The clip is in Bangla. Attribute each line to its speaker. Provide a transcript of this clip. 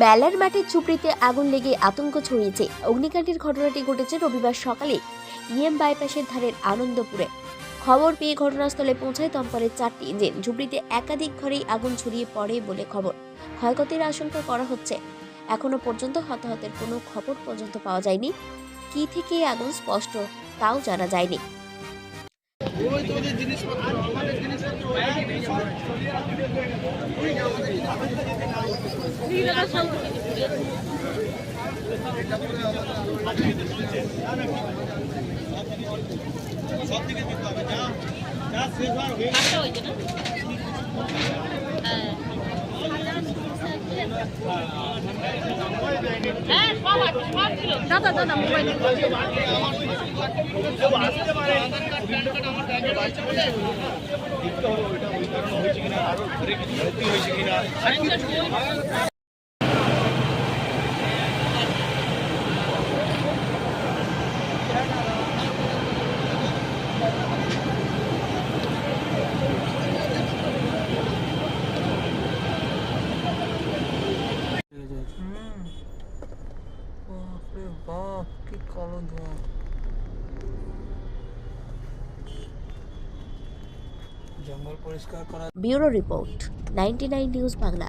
Speaker 1: মেলার মাঠের ঝুপড়িতে আগুন লেগে আতঙ্ক ছড়িয়েছে। অগ্নিকাণ্ডের ঘটনাটি ঘটেছে রবিবার সকালে ইএম বাইপাসের ধারের আনন্দপুরে। খবর পেয়ে ঘটনাস্থলে পৌঁছায় দমকলের চারটি ইঞ্জিন। ঝুপড়িতে একাধিক ঘরেই আগুন ছড়িয়ে পড়ে বলে খবর। ক্ষয়ক্ষতির আশঙ্কা করা হচ্ছে। এখনও পর্যন্ত হতাহতের কোনো খবর পর্যন্ত পাওয়া যায়নি। কি থেকে আগুন স্পষ্ট তাও জানা যায়নি।
Speaker 2: ওই তো ওদের জিনিসপত্র আমাদের জিনিসপত্র সব দিকে
Speaker 3: দাদা দাদা মোবাইল
Speaker 2: હોય 와 그래 와
Speaker 4: 빛깔은 좋아 জঙ্গল পরিষ্কার করা
Speaker 1: bureau report ninety news Bangla.